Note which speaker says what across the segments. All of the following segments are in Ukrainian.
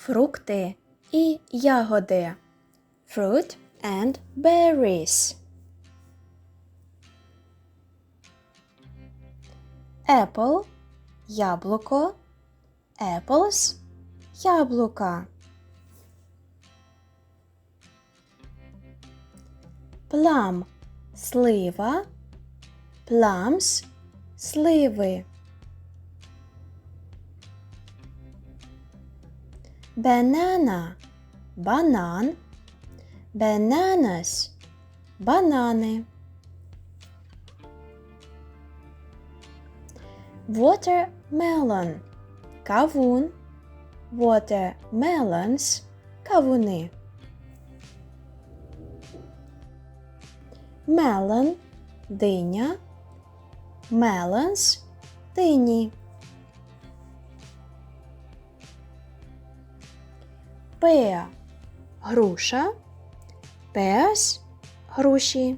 Speaker 1: фрукти і ягоди. Fruit and berries. Apple – яблуко. Apples – яблука. Plum – слива. Plums – сливи. Banana – банан. Bananas – банани. Watermelon – кавун. Watermelons – кавуни. Melon – диня. Melons – дині. Pear – груша. Pears – груші.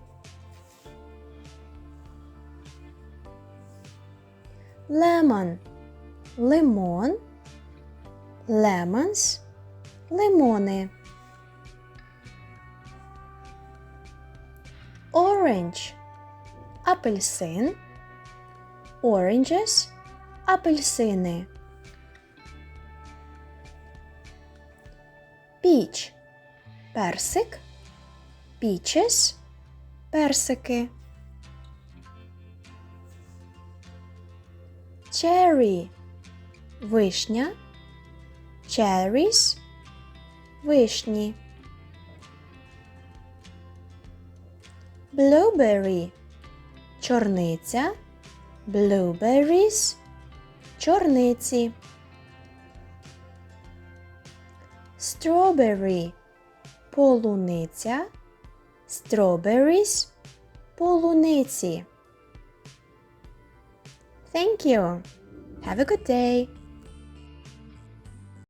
Speaker 1: Lemon – лимон. Lemons – лимони. Orange – апельсин. Oranges – апельсини. Peach – персик. Peaches – персики. Cherry – вишня. Cherries – вишні. Blueberry – чорниця. Blueberries – чорниці. Strawberry – полуниця. Strawberries – полуниці. Thank you. Have a good day.